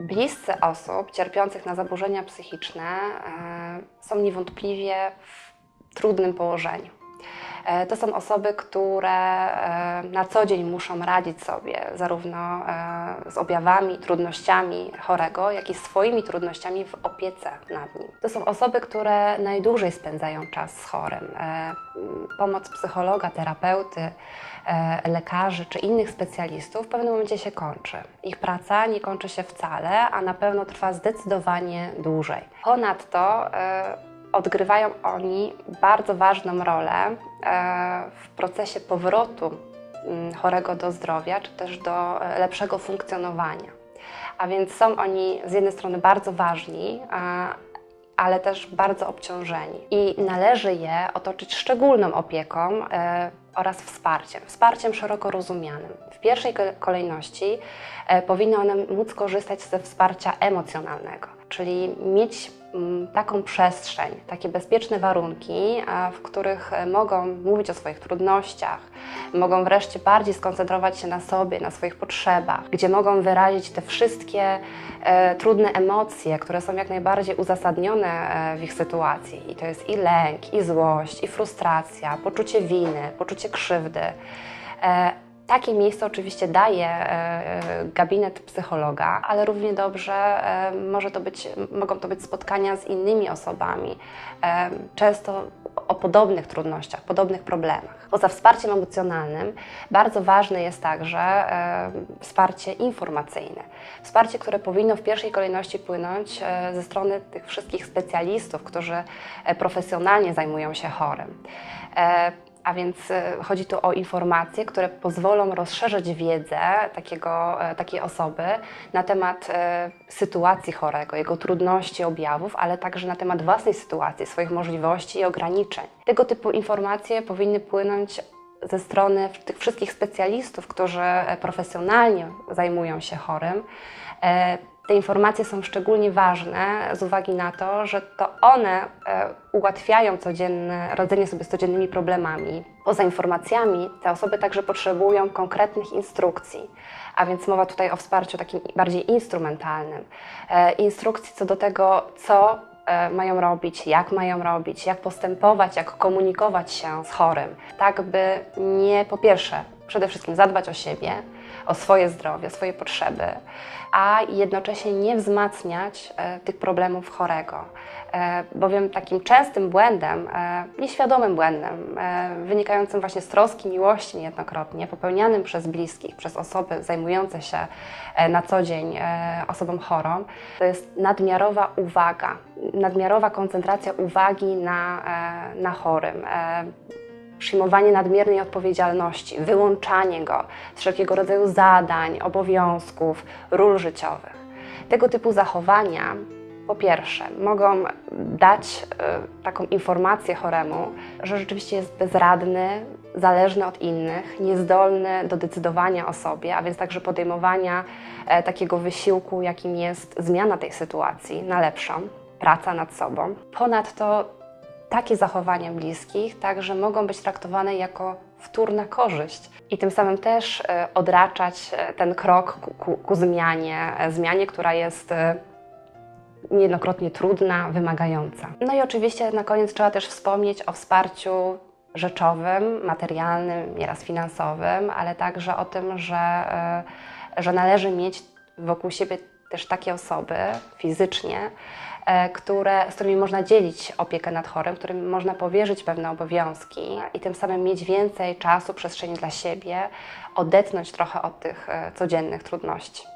Bliscy osób cierpiących na zaburzenia psychiczne e, są niewątpliwie w trudnym położeniu. E, To są osoby, które e, na co dzień muszą radzić sobie zarówno e, z objawami, trudnościami chorego, jak i swoimi trudnościami w opiece nad nim. To są osoby, które najdłużej spędzają czas z chorym. Pomoc psychologa, terapeuty, lekarzy czy innych specjalistów w pewnym momencie się kończy. Ich praca nie kończy się wcale, a na pewno trwa zdecydowanie dłużej. Ponadto odgrywają oni bardzo ważną rolę e, w procesie powrotu mm, chorego do zdrowia, czy też do e, lepszego funkcjonowania. A więc są oni z jednej strony bardzo ważni, ale też bardzo obciążeni. I należy je otoczyć szczególną opieką e, oraz wsparciem, wsparciem szeroko rozumianym. W pierwszej ko- kolejności powinny one móc korzystać ze wsparcia emocjonalnego, czyli mieć taką przestrzeń, takie bezpieczne warunki, w których e, mogą mówić o swoich trudnościach, mogą wreszcie bardziej skoncentrować się na sobie, na swoich potrzebach, gdzie mogą wyrazić te wszystkie e, trudne emocje, które są jak najbardziej uzasadnione e, w ich sytuacji. I to jest i lęk, i złość, i frustracja, poczucie winy, poczucie krzywdy. Takie miejsce oczywiście daje e, e, gabinet psychologa, ale równie dobrze e, może to być, mogą to być spotkania z innymi osobami, często o podobnych trudnościach, podobnych problemach. Poza wsparciem emocjonalnym bardzo ważne jest także wsparcie informacyjne. Wsparcie, które powinno w pierwszej kolejności płynąć ze strony tych wszystkich specjalistów, którzy profesjonalnie zajmują się chorym. A więc e, chodzi tu o informacje, które pozwolą rozszerzyć wiedzę takiego, e, takiej osoby na temat e, sytuacji chorego, jego trudności, objawów, ale także na temat własnej sytuacji, swoich możliwości i ograniczeń. Tego typu informacje powinny płynąć ze strony tych wszystkich specjalistów, którzy profesjonalnie zajmują się chorym. Te informacje są szczególnie ważne z uwagi na to, że to one e, ułatwiają codzienne, radzenie sobie z codziennymi problemami. Poza informacjami, te osoby także potrzebują konkretnych instrukcji, a więc mowa tutaj o wsparciu takim bardziej instrumentalnym. E, Instrukcji co do tego, co e, mają robić, jak mają robić, jak postępować, jak komunikować się z chorym, tak by nie po pierwsze przede wszystkim zadbać o siebie, o swoje zdrowie, swoje potrzeby, a jednocześnie nie wzmacniać e, tych problemów chorego. E, bowiem takim częstym błędem, e, nieświadomym błędem, wynikającym właśnie z troski, miłości niejednokrotnie, popełnianym przez bliskich, przez osoby zajmujące się na co dzień osobą chorą, to jest nadmiarowa uwaga, nadmiarowa koncentracja uwagi na, na chorym. Przyjmowanie nadmiernej odpowiedzialności, wyłączanie go z wszelkiego rodzaju zadań, obowiązków, ról życiowych. Tego typu zachowania, po pierwsze, mogą dać e, taką informację choremu, że rzeczywiście jest bezradny, zależny od innych, niezdolny do decydowania o sobie, a więc także podejmowania e, takiego wysiłku, jakim jest zmiana tej sytuacji na lepszą, praca nad sobą. Ponadto takie zachowania bliskich także mogą być traktowane jako wtórna korzyść i tym samym też e, odraczać e, ten krok ku, ku, ku zmianie, e, zmianie, która jest niejednokrotnie trudna, wymagająca. No i oczywiście na koniec trzeba też wspomnieć o wsparciu rzeczowym, materialnym, nieraz finansowym, ale także o tym, że, że należy mieć wokół siebie też takie osoby fizycznie, e, które, z którymi można dzielić opiekę nad chorym, którym można powierzyć pewne obowiązki i tym samym mieć więcej czasu, przestrzeni dla siebie, odetchnąć trochę od tych e, codziennych trudności.